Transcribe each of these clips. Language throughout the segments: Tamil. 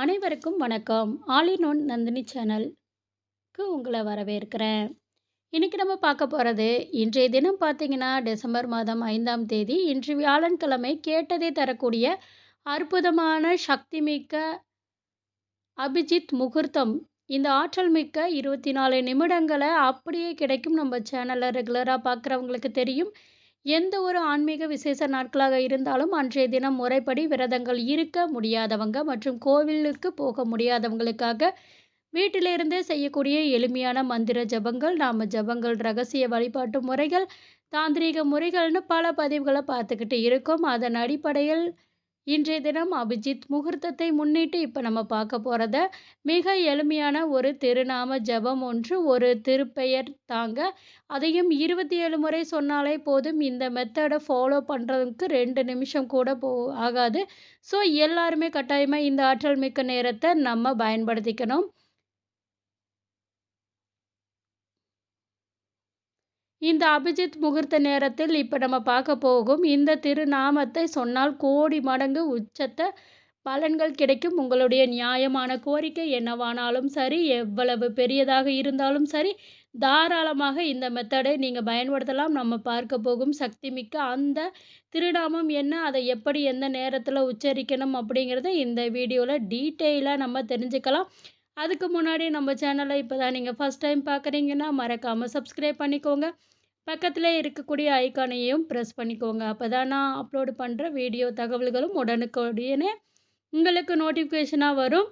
அனைவருக்கும் வணக்கம். ஆலின் ஒன் நந்தினி சேனலுக்கு உங்களை வரவேற்கிறேன். இன்னைக்கு நம்ம பார்க்க போகிறது இன்றைய தினம் பார்த்தீங்கன்னா, டிசம்பர் மாதம் ஐந்தாம் தேதி. இன்று வியாழன்கிழமை. கேட்டதை தரக்கூடிய அற்புதமான சக்திமிக்க அபிஜித் முகூர்த்தம். இந்த ஆற்றல் மிக்க இருபத்தி நாலு நிமிடங்களை அப்படியே கிடைக்கும். நம்ம சேனலை ரெகுலராக பார்க்குறவங்களுக்கு தெரியும். எந்த ஒரு ஆன்மீக விசேஷ நாட்களாக இருந்தாலும், அன்றைய தினம் முறைப்படி விரதங்கள் இருக்க முடியாதவங்க மற்றும் கோவிலுக்கு போக முடியாதவங்களுக்காக, வீட்டிலிருந்தே செய்யக்கூடிய எளிமையான மந்திர ஜபங்கள், நாம ஜபங்கள், ரகசிய வழிபாட்டு முறைகள், தாந்திரீக முறைகள்னு பல பதிவுகளை பார்த்துக்கிட்டு இருக்கோம். அதன் அடிப்படையில் இன்றைய தினம் அபிஜித் முகூர்த்தத்தை முன்னிட்டு இப்போ நம்ம பார்க்க போகிறத மிக எளிமையான ஒரு திருநாம ஜபம் ஒன்று, ஒரு திருப்பெயர் தாங்க. அதையும் 27 முறை சொன்னாலே போதும். இந்த மெத்தடை ஃபாலோ பண்ணுறதுக்கு ரெண்டு நிமிஷம் கூட போ ஆகாது. ஸோ, எல்லாருமே கட்டாயமாக இந்த ஆற்றல் மிக்க நேரத்தை நம்ம பயன்படுத்திக்கணும். இந்த அபிஜித் முகூர்த்த நேரத்தில் இப்போ நம்ம பார்க்க போகும் இந்த திருநாமத்தை சொன்னால் கோடி மடங்கு உச்சத்தை பலன்கள் கிடைக்கும். உங்களுடைய நியாயமான கோரிக்கை என்னவானாலும் சரி, எவ்வளவு பெரியதாக இருந்தாலும் சரி, தாராளமாக இந்த மெத்தடை நீங்கள் பயன்படுத்தலாம். நம்ம பார்க்க போகும் சக்தி மிக்க அந்த திருநாமம் என்ன? அதை எப்படி எந்த நேரத்தில் உச்சரிக்கணும்? அப்படிங்கிறத இந்த வீடியோவில் டீட்டெயிலாக நம்ம தெரிஞ்சுக்கலாம். அதுக்கு முன்னாடி நம்ம சேனலை இப்போ தான் நீங்கள் ஃபர்ஸ்ட் டைம் பார்க்குறீங்கன்னா, மறக்காமல் சப்ஸ்கிரைப் பண்ணிக்கோங்க. பக்கத்திலே இருக்கக்கூடிய ஐக்கானையும் ப்ரெஸ் பண்ணிக்கோங்க. அப்பதான் நான் அப்லோடு பண்ணுற வீடியோ தகவல்களும் உடனுக்குடனே உங்களுக்கு நோட்டிஃபிகேஷனாக வரும்.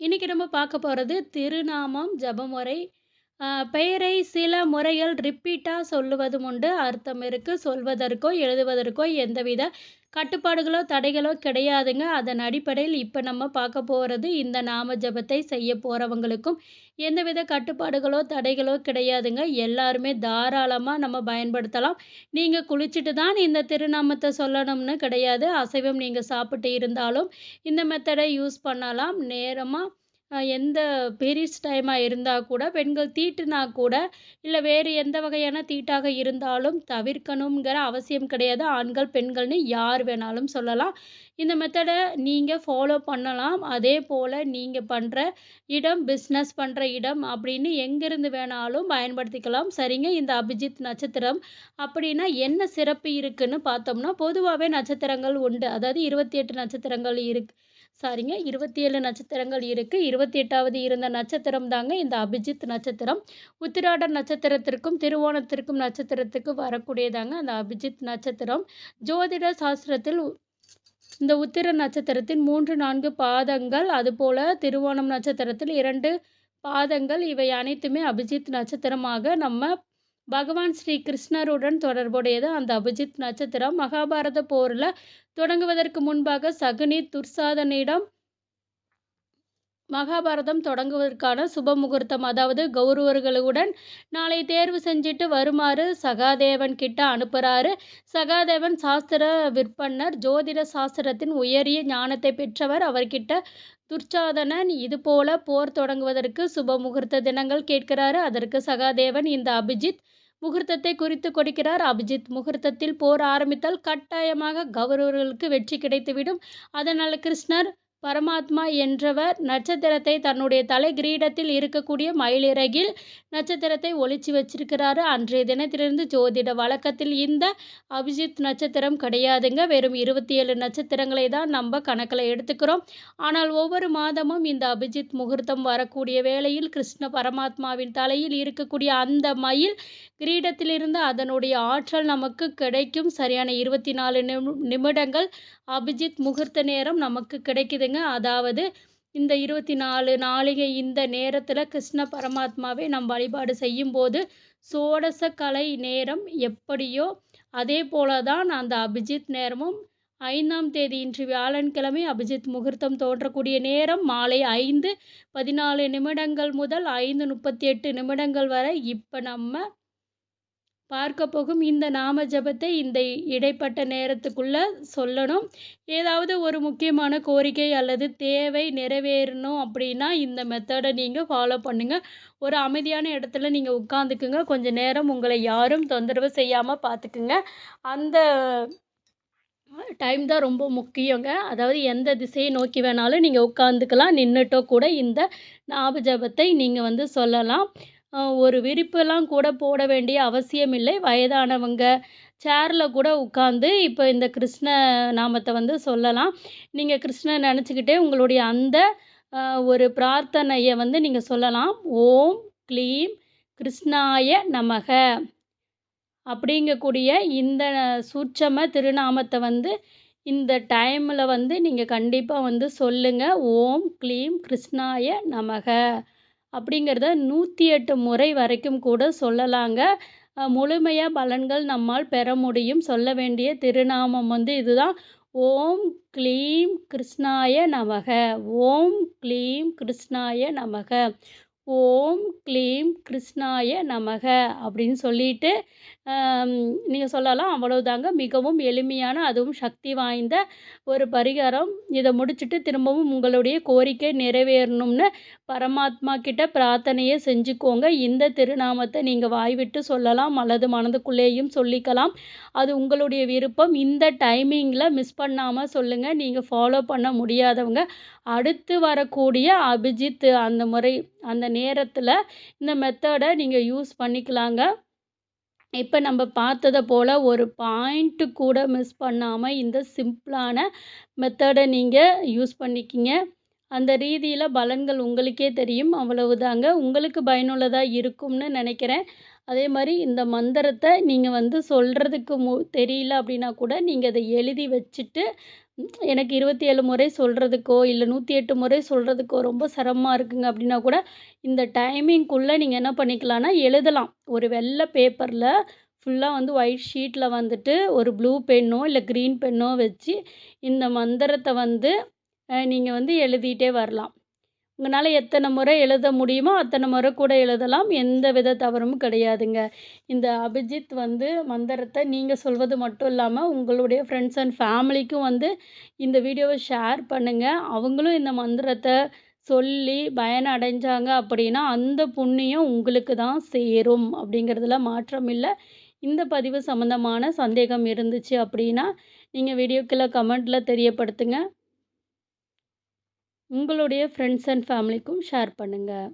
இன்னைக்கு நம்ம பார்க்க போறது திருநாமம் ஜபமுறை. பெயரை சில முறைகள் ரிப்பீட்டா சொல்லுவதும் உண்டு. அர்த்தம் இருக்கு. சொல்வதற்கோ, எழுதுவதற்கோ எந்தவித கட்டுப்பாடுகளோ, தடைகளோ கிடையாதுங்க. அதன் அடிப்படையில் இப்போ நம்ம பார்க்க போகிறது இந்த நாம ஜபத்தை செய்ய போகிறவங்களுக்கும் எந்தவித கட்டுப்பாடுகளோ, தடைகளோ கிடையாதுங்க. எல்லாருமே தாராளமாக நம்ம பயன்படுத்தலாம். நீங்கள் குளிச்சுட்டு தான் இந்த திருநாமத்தை சொல்லணும்னு கிடையாது. அசைவம் நீங்கள் சாப்பிட்டு இருந்தாலும் இந்த மெத்தடை யூஸ் பண்ணலாம். நேரமாக எந்த பீரியட்ஸ் டைமாக இருந்தால் கூட, பெண்கள் தீட்டுனா கூட, இல்லை வேறு எந்த வகையான தீட்டாக இருந்தாலும் தவிர்க்கணுங்கிற அவசியம் கிடையாது. ஆண்கள், பெண்கள்னு யார் வேணாலும் சொல்லலாம். இந்த மெத்தடை நீங்கள் ஃபாலோ பண்ணலாம். அதே போல் நீங்கள் பண்ணுற இடம், பிஸ்னஸ் பண்ணுற இடம் அப்படின்னு எங்கேருந்து வேணாலும் பயன்படுத்திக்கலாம். சரிங்க. இந்த அபிஜித் நட்சத்திரம் அப்படின்னா என்ன சிறப்பு இருக்குன்னு பார்த்தோம்னா, பொதுவாகவே நட்சத்திரங்கள் உண்டு. அதாவது 28 நட்சத்திரங்கள் இருக்கு. சாரிங்க 27 நட்சத்திரங்கள் இருக்குது இருபத்தி எட்டாவது இருந்த நட்சத்திரம் தாங்க இந்த அபிஜித் நட்சத்திரம். உத்திராட நட்சத்திரத்திற்கும், திருவோணத்திற்கும் நட்சத்திரத்துக்கும் வரக்கூடியதாங்க அந்த அபிஜித் நட்சத்திரம். ஜோதிட சாஸ்திரத்தில் இந்த உத்திர நட்சத்திரத்தின் 3, 4 பாதங்கள், அதுபோல திருவோணம் நட்சத்திரத்தில் இரண்டு பாதங்கள் இவை அனைத்துமே அபிஜித் நட்சத்திரமாக நம்ம பகவான் ஸ்ரீ கிருஷ்ணருடன் தொடர்புடையது அந்த அபிஜித் நட்சத்திரம். மகாபாரத போரில் தொடங்குவதற்கு முன்பாக சகுனி, துர்சாதனிடம் மகாபாரதம் தொடங்குவதற்கான சுப முகூர்த்தம் அதாவது கௌரவர்களுடன் நாளை தேர்வு செஞ்சுட்டு வருமாறு சகாதேவன் கிட்ட அனுப்புறாரு. சகாதேவன் சாஸ்திர விற்பன்னர். ஜோதிட சாஸ்திரத்தின் உயரிய ஞானத்தை பெற்றவர். அவர்கிட்ட துர்ச்சாதனன் இதுபோல போர் தொடங்குவதற்கு சுப முகூர்த்த தினங்கள் கேட்கிறாரு. அதற்கு சகாதேவன் இந்த அபிஜித் முகூர்த்தத்தை குறித்து கொடுக்கிறார். அபிஜித் முகூர்த்தத்தில் போர் ஆரம்பித்தால் கட்டாயமாக கௌரவர்களுக்கு வெற்றி கிடைத்துவிடும். அதனால் கிருஷ்ணர் பரமாத்மா என்றவர் நட்சத்திரத்தை தன்னுடைய தலை கிரீடத்தில் இருக்கக்கூடிய மயிலிறகில் நட்சத்திரத்தை ஒழிச்சு வச்சிருக்கிறாரு. அன்றைய தினத்திலிருந்து ஜோதிட வழக்கத்தில் இந்த அபிஜித் நட்சத்திரம் கிடையாதுங்க. வெறும் 27 நட்சத்திரங்களை தான் நம்ம கணக்கில் எடுத்துக்கிறோம். ஆனால் ஒவ்வொரு மாதமும் இந்த அபிஜித் முகூர்த்தம் வரக்கூடிய வேளையில் கிருஷ்ண பரமாத்மாவின் தலையில் இருக்கக்கூடிய அந்த மயில் கிரீடத்திலிருந்து அதனுடைய ஆற்றல் நமக்கு கிடைக்கும். சரியான இருபத்தி நாலு நிமிடங்கள் அபிஜித் முகூர்த்த நேரம் நமக்கு கிடைக்குதுங்க. அதாவது இந்த இருபத்தி நாலு நாளிகை இந்த நேரத்தில் கிருஷ்ண பரமாத்மாவை நம் வழிபாடு செய்யும்போது, சோடச கலை நேரம் எப்படியோ, அதே போல தான் அந்த அபிஜித் நேரமும் ஐந்தாம் தேதி இன்று வியாழன்கிழமை அபிஜித் முகூர்த்தம் தோன்றக்கூடிய நேரம் மாலை 5:14 நிமிடங்கள் முதல் 5:38 நிமிடங்கள் வரை இப்போ நம்ம பார்க்க போகும் இந்த நாம ஜபத்தை இந்த இடைப்பட்ட நேரத்துக்குள்ள சொல்லணும். ஏதாவது ஒரு முக்கியமான கோரிக்கை அல்லது தேவை நிறைவேறணும் அப்படின்னா இந்த மெத்தடை நீங்கள் ஃபாலோ பண்ணுங்கள் ஒரு அமைதியான இடத்துல நீங்கள் உட்காந்துக்குங்க கொஞ்சம் நேரம் உங்களை யாரும் தொந்தரவு செய்யாமல் பார்த்துக்குங்க. அந்த டைம் தான் ரொம்ப முக்கியங்க. அதாவது எந்த திசையை நோக்கி வேணாலும் நீங்கள் உட்காந்துக்கலாம் நின்றுட்டோ கூட இந்த ஞாபக ஜபத்தை நீங்கள் வந்து சொல்லலாம். ஒரு விரிப்பெல்லாம் கூட போட வேண்டிய அவசியம் இல்லை. வயதானவங்க சேரில் கூட உட்காந்து இப்போ இந்த கிருஷ்ண நாமத்தை வந்து சொல்லலாம். நீங்கள் கிருஷ்ணன் நினச்சிக்கிட்டே உங்களுடைய அந்த ஒரு பிரார்த்தனையை வந்து நீங்கள் சொல்லலாம். ஓம் க்ளீம் கிருஷ்ணாய நமக. அப்படிங்கக்கூடிய இந்த சூட்சம திருநாமத்தை வந்து இந்த டைமில் வந்து நீங்கள் கண்டிப்பாக வந்து சொல்லுங்கள் ஓம் க்ளீம் கிருஷ்ணாய நமக. அப்படிங்கிறத நூற்றி எட்டு முறை வரைக்கும் கூட சொல்லலாங்க. முழுமையாக பலன்கள் நம்மால் பெற முடியும். சொல்ல வேண்டிய திருநாமம் வந்து இதுதான். ஓம் க்ளீம் கிருஷ்ணாய நமக. ஓம் க்ளீம் கிருஷ்ணாய நமக. ஓம் க்ளீம் கிருஷ்ணாய நமக அப்படின்னு சொல்லிட்டு நீங்கள் சொல்லலாம். அவ்வளவுதாங்க. மிகவும் எளிமையான அதுவும் சக்தி வாய்ந்த ஒரு பரிகாரம். இதை முடிச்சுட்டு திரும்பவும் உங்களுடைய கோரிக்கை நிறைவேறணும்னு பரமாத்மா கிட்ட பிரார்த்தனையை செஞ்சுக்கோங்க. இந்த திருநாமத்தை நீங்கள் வாய்விட்டு சொல்லலாம். அல்லது மனதுக்குள்ளேயும் சொல்லிக்கலாம். அது உங்களுடைய விருப்பம். இந்த டைமிங்கில் மிஸ் பண்ணாமல் சொல்லுங்கள் நீங்கள் ஃபாலோ பண்ண முடியாதவங்க. அடுத்து வரக்கூடிய அபிஜித் அந்த முறை அந்த நேரத்தில் இந்த மெத்தடை நீங்கள் யூஸ் பண்ணிக்கலாங்க. இப்போ நம்ம பார்த்ததை போல் ஒரு பாயிண்ட்டு கூட மிஸ் பண்ணாமல் இந்த சிம்பிளான மெத்தடை நீங்கள் யூஸ் பண்ணிக்கிங்க. அந்த ரீதியில் பலன்கள் உங்களுக்கே தெரியும். அவ்வளவுதாங்க. உங்களுக்கு பயனுள்ளதாக இருக்கும்னு நினைக்கிறேன். அதே மாதிரி இந்த மந்திரத்தை நீங்கள் வந்து சொல்கிறதுக்கு மு தெரியல அப்படின்னா கூட நீங்கள் அதை எழுதி வச்சுட்டு எனக்கு இருபத்தி ஏழு முறை சொல்கிறதுக்கோ இல்லை நூற்றி எட்டு முறை சொல்கிறதுக்கோ ரொம்ப சிரமமாக இருக்குங்க அப்படின்னா கூட இந்த டைமிங்குள்ளே நீங்கள் என்ன பண்ணிக்கலாம்னா எழுதலாம். ஒரு வெள்ளை பேப்பரில் ஃபுல்லாக வந்து ஒயிட் ஷீட்டில் வந்துட்டு ஒரு ப்ளூ பென்னோ இல்லை க்ரீன் பென்னோ வச்சு இந்த மந்திரத்தை வந்து நீங்கள் வந்து எழுதிட்டே வரலாம். உங்களால் எத்தனை முறை எழுத முடியுமோ அத்தனை முறை கூட எழுதலாம். எந்த வித தவறும் கிடையாதுங்க. இந்த அபிஜித் வந்து மந்திரத்தை நீங்கள் சொல்வது மட்டும் இல்லாமல் உங்களுடைய ஃப்ரெண்ட்ஸ் அண்ட் ஃபேமிலிக்கும் வந்து இந்த வீடியோவை ஷேர் பண்ணுங்கள் அவங்களும் இந்த மந்திரத்தை சொல்லி பயனடைஞ்சாங்க அப்படின்னா அந்த புண்ணியம் உங்களுக்கு தான் சேரும் அப்படிங்கிறதுல மாற்றம் இல்லை. இந்த பதிவு சம்மந்தமான சந்தேகம் இருந்துச்சு அப்படின்னா நீங்கள் வீடியோக்குள்ளே கமெண்ட்டில் தெரியப்படுத்துங்க. உங்களுடைய ஃப்ரெண்ட்ஸ் அண்ட் ஃபேமிலிக்கும் ஷேர் பண்ணுங்கள்